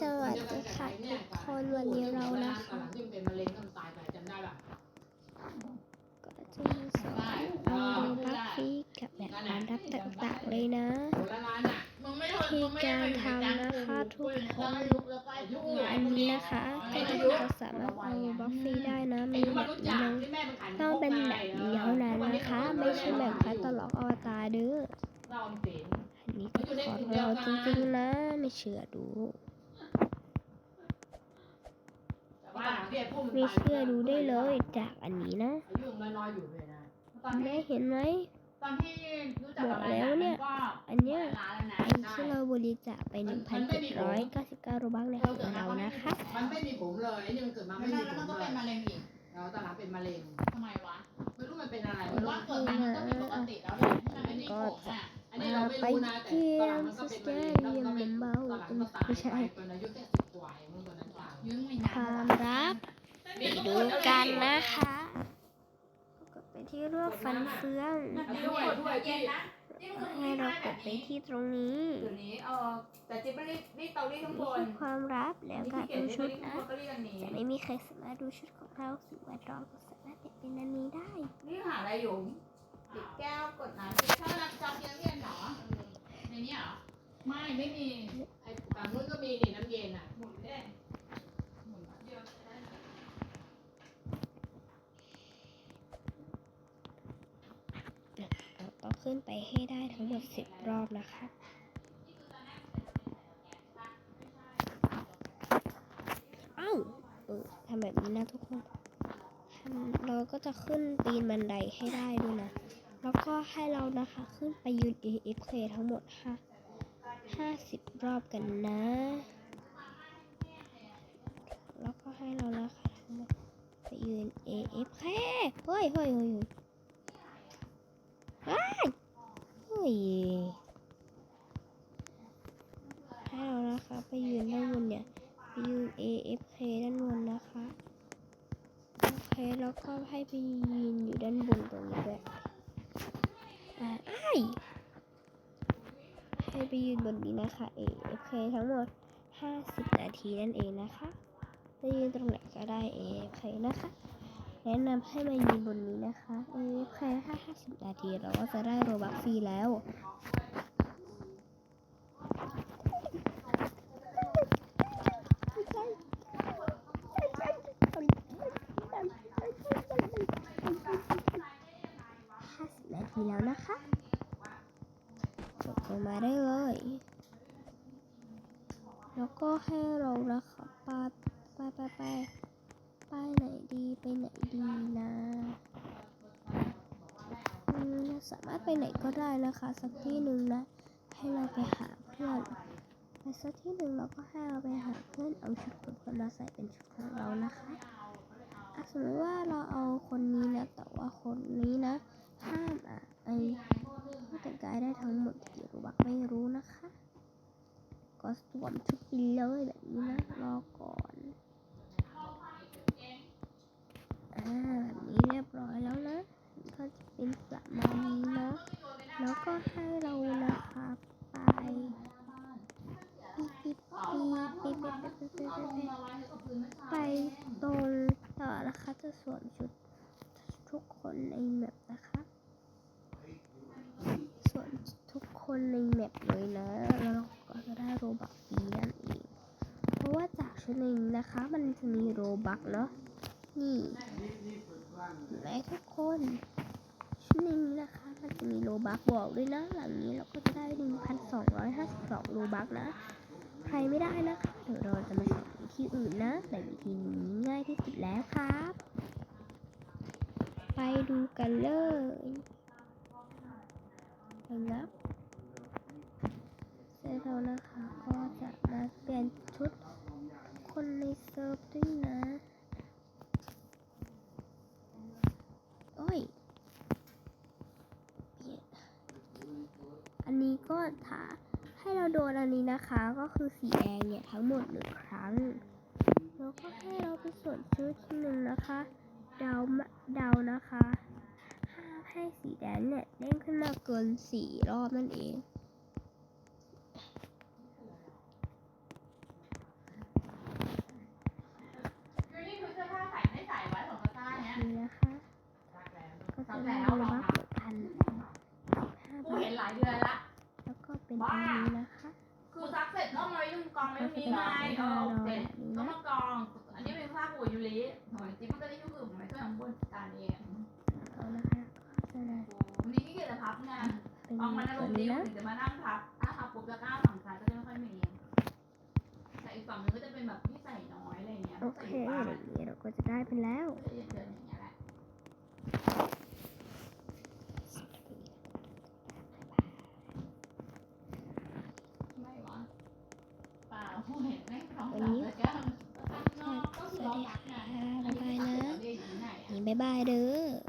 สวัสดีค่ะทุกคนวันนี้เรานะคะก็จะมีสอนเอาดูกราฟิกกับแบบการรับต่างๆเลยนะที่การทำนะคะทุกคนอันนี้นะคะก็จะสามารถเอาบล็อกฟรีได้นะมีแบบเดียวต้องเป็นแบบเดียวนั้นนะคะ ไม่ใช่แบบคัตตลอกอวตารเด้ออันนี้ก็ของเราจริงๆนะไม่เชื่อดู ไม่เชื่อดูได้เลยจากอันนี้นะอายุมันน้อยอยู่เลยนะตอนแม่ที่เห็นไหมตอนที่รู้จักบอกแล้วเนี่ยก็อันเนี้ยร้านแล้วนะอันที่เราบริจาคไป 1,799โรบักในของเรานะคะ มันไม่มีผมเลยไอ้นี่มันเกิดมาแล้ไม่วมีมันผมก็เลเป็ยนมะเร็งอีกเราตอนหลังเป็นมะเร็งทำไมวะไม่รู้มันเป็นอะไรผไม่มรู้ว่าเกิดมามันก็ผิดปกติแล้วแหละที่มันไม่มีผมอะอันนี้เราไม่ไปรู้นะแต่เที่ตยอนหลังวมันก็สเป็นเตมะเร็งแล้วเดียก็เป็นมเบาตอนหลังก็ตายไม่ใช่ไปตอนอายุแค่ คนานวามรักไปดูกันนะคะกดไปที่รูปฟันเฟืองด้วยด้วยที่ให้เรากดไปที่ตรงนี้เดี๋ยวนี้เออแต่จิ๊บไม่ได้รีดเตารีดข้างบนที่ความลับแล้วก็ดูชุดนะก็รีดอันนี้จะไม่มีใครสามารถดูชุดของเราสิ่งแวดล้อมก็สามารถติดเป็นอันนี้ได้นี่หาอะไรอยู่ติดแก้วกดน้ำถ้ารับจอบเย็นเย็นเหรอในนี้เหรอไม่ไม่มีไอ้ฝั่งนู้นก็มีนี่น้ำเย็นอะหมุนได้หมุนเดียว เราขึ้นไปให้ได้ทั้งหมดสิบรอบนะคะเอ้าเออทำแบบนี้นะทุกคน เราก็จะขึ้นปีนบันไดให้ได้ด้วยนะ แล้วก็ให้เรานะคะขึ้นไปยืน AXK ทั้งหมดห้าห้าสิบรอบกันนะ แล้วก็ให้เรานะคะทั้งหมดไปยืน AFK ฮ้ยเฮ้ยเฮ้ยเฮ้ย ว้ายเฮ้ย ให้เรานะคะไปยืนด้านบนเนี่ยไปยืน AFK ด้านบนนะคะโอเคแล้วก็ให้ไปยืนอยู่ด้านบนตรงนี้ด้วยอ่าอ้ายให้ไปยืนบนนี้นะคะ AFK ทั้งหมด 50 นาทีนั่นเองนะคะจะยืนตรงไหนก็ได้ AFK นะคะ แนะนำให้มายืนบนนี้นะคะ เออแค่ห้าห้าสิบนาทีเราก็จะได้โรบัคฟรีแล้วห้าสิบนาทีแล้วนะคะกดลงมาได้เลย แล้วก็ให้เรานะคะไปไปไปไป ไปไหนดีไปไหนดีนะสามารถไปไหนก็ได้นะคะ สักที่หนึ่งนะ ให้เราไปหาเพื่อนไปสักที่หนึ่งเราก็ให้เราไปหาเพื่อนเอาชุดคนคนมาใส่เป็นชุดของเรานะคะอะสมมติว่าเราเอาคนนี้นะ แต่ว่าคนนี้นะ ห้ามอะไอแต่งกายได้ทั้งหมดกี่รูบักไม่รู้นะคะ ก็สวมชุดไปเลยแบบนี้นะรอก่อน แบบนี้เรียบร้อยแล้วนะ ก็จะเป็นประมาณนี้เนาะแล้วก็ให้เรานะคะไปปีปีปีปีปีปีไปตนต่อนะคะจะสวมชุดทุกคนในแมปนะคะสวมทุกคนในแมปเลยนะ แล้วเราก็จะได้โรบักเอียนอีก เพราะว่าจากชุดหนึ่งนะคะ มันจะมีโรบักเนาะ นี่เห็นทุกคนชุดนี้นะคะมันจะมีโลบักบอกด้วยนะหลังนี้เราก็จะได้1,252โลบักนะ ใครไม่ได้นะคะเดี๋ยวเราจะมาสอนวิธีอื่นนะ แต่วิธีนี้ง่ายที่สุดแล้วครับ ไปดูกันเลยไปงับเสร็จแล้วนะคะก็จะมาเปลี่ยน ดถาให้เราโดนอันนี้นะคะ ก็คือสีแดงเนี่ยทั้งหมดหนึ่งครั้ง แล้วก็ให้เราไปส่วนชุดหนึ่งนะคะ เดาเดานะคะห้ามให้สีแดงเนี่ยเด้งขึ้นมาเกินสี่รอบนั่นเองนี้นะคะก็จะได้รับเหมือนกันสิบห้าบาท ตรงนี้นะคะคือซักเสร็จก็เอามาไว้ตรงกองไว้ตรงนี้ไงเออเสร็จก็มากอง อันนี้เป็นผ้าปูยูริหอยจิ๊บมันก็ได้ยุ่งอึ่งไหมก็ยังบนการเองเอานะคะก็จะได้วันนี้ขี้เกียจจะพับไงเป็นบางวันอารแบมบณ์ดีนี้นะถึงจะมานั่งพับถ้าพับปุ๊บแล้วก้าวฝั่งซ้ายก็จะไม่ค่อยมีแต่อีกฝั่งนึงก็จะเป็นแบบที่ใส่น้อยอะไรเงี้ยโอเคอย่างนี้เราก็จะได้เป็นแล้ว ก็จะเดินอย่างเงี้ยแหละไม่หรอ เปล่าเห็นแม่งสองสามแล้วก็ข้างนอกก็คือเราพักไงบ๊ายบายนะเรียกอยู่ที่ไหนอะนี่บ๊ายบายเด้อ